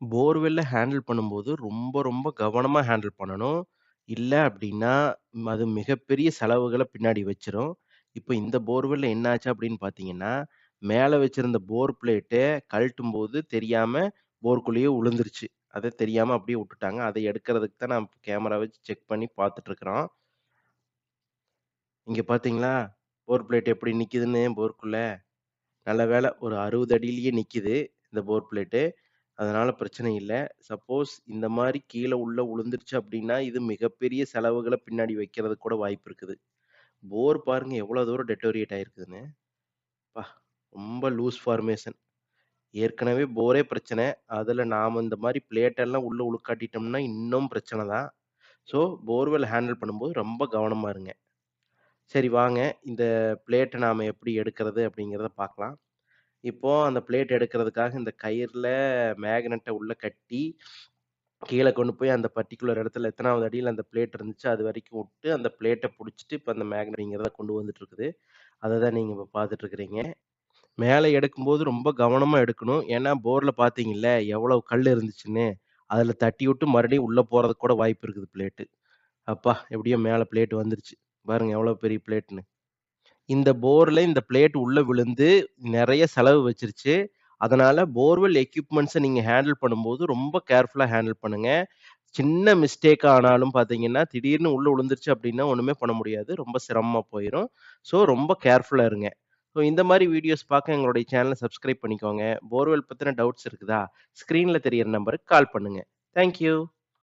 போர்வெல்ல handle பண்ணும்போது ரொம்ப, ரொம்ப கவனமா ஹேண்டில் பண்ணணும். இல்ல அப்படின்னா அது மிகப்பெரிய செலவுகள பின்னாடி வச்சிடும் இப்ப இந்த போர்வெல்ல என்ன ஆச்சு பார்த்தீங்கன்னா, மேல வச்சிருந்த போர் பிளேட்டே கழட்டும்போது தெரியாம போர்க்குள்ளேயே உழுந்துருச்சு. அத தெரியாம அப்படியே உட்டுட்டாங்க. அத எடுக்கிறதுக்கு தான் நான் கேமரா வச்சு செக் பண்ணி பார்த்துட்ருக்குறோம் இங்க பார்த்தீங்களா? போர் பிளேட் எப்படி நிக்குதுன்னு போர்க்குள்ள. நல்ல வேள ஒரு 60 அடியிலேயே நிக்குது, இந்த போர் பிளேட்டு. அதனால பிரச்சனை இல்லை சப்போஸ் இந்த மாதிரி கீழே உள்ள உளுந்துருச்சு அப்படின்னா இது மிகப்பெரிய செலவுகளை பின்னாடி வைக்கிறது கூட வாய்ப்பு இருக்குது. போர் பாருங்க எவ்வளோ தூரம் டெட்டோரியேட் ஆயிருக்குதுன்னு. பா ரொம்ப லூஸ் ஃபார்மேஷன். ஏற்கனவே போரே பிரச்சனை. அதில் நாம் இந்த மாதிரி பிளேட்டெல்லாம் உள்ளே உளுக்காட்டிட்டோம்னா இன்னும் பிரச்சனை தான். ஸோ, போர்வெல் ஹேண்டில் பண்ணும்போது ரொம்ப கவனமா இருங்க. சரி வாங்க, இந்த பிளேட்டை நாம் எப்படி எடுக்கிறது அப்படிங்கிறத பார்க்கலாம். இப்போ அந்த பிளேட் எடுக்கிறதுக்காக இந்த கயிறில் மேக்னெட்டை உள்ளே கட்டி, கீழே கொண்டு போய் அந்த பர்ட்டிகுலர் இடத்துல எத்தனாவது அடியில் அந்த பிளேட் இருந்துச்சு அது வரைக்கும் விட்டு அந்த பிளேட்டை பிடிச்சிட்டு இப்போ அந்த மேக்னெட்ங்கிறத கொண்டு வந்துட்டுருக்குது. அதை தான் நீங்க இப்ப பார்த்துட்டுருக்கிறீங்க. மேலே எடுக்கும்போது ரொம்ப கவனமாக எடுக்கணும். ஏன்னா, போரில் பார்த்தீங்கல்ல, எவ்வளோ கல் இருந்துச்சுன்னு. அதில் தட்டி விட்டு மறுபடியும் உள்ளே போகிறதுக்கு கூட வாய்ப்பு இருக்குது பிளேட்டு. அப்பா! எப்படியோ மேலே பிளேட் வந்துருச்சு. பாருங்கள் எவ்வளோ பெரிய பிளேட்னு இந்த போர்ல இந்த பிளேட் உள்ள விழுந்து நிறைய செலவு வச்சுருச்சு. அதனால போர்வெல் எக்யூப்மெண்ட்ஸை நீங்க ஹேண்டில் பண்ணும்போது ரொம்ப கேர்ஃபுல்லா ஹேண்டில் பண்ணுங்க. சின்ன மிஸ்டேக் ஆனாலும் பார்த்தீங்கன்னா, திடீர்னு உள்ள விழுந்துருச்சு அப்படின்னா ஒண்ணுமே பண்ண முடியாது. ரொம்ப சிரமமா போயிடும் ஸோ, ரொம்ப கேர்ஃபுல்லா இருங்க. ஸோ, இந்த மாதிரி வீடியோஸ் பார்க்க எங்களுடைய சேனலை சப்ஸ்கிரைப் பண்ணிக்கோங்க. போர்வெல் பத்தின டவுட்ஸ் இருக்குதா? ஸ்க்ரீனில் தெரியிற நம்பருக்கு கால் பண்ணுங்க. Thank you.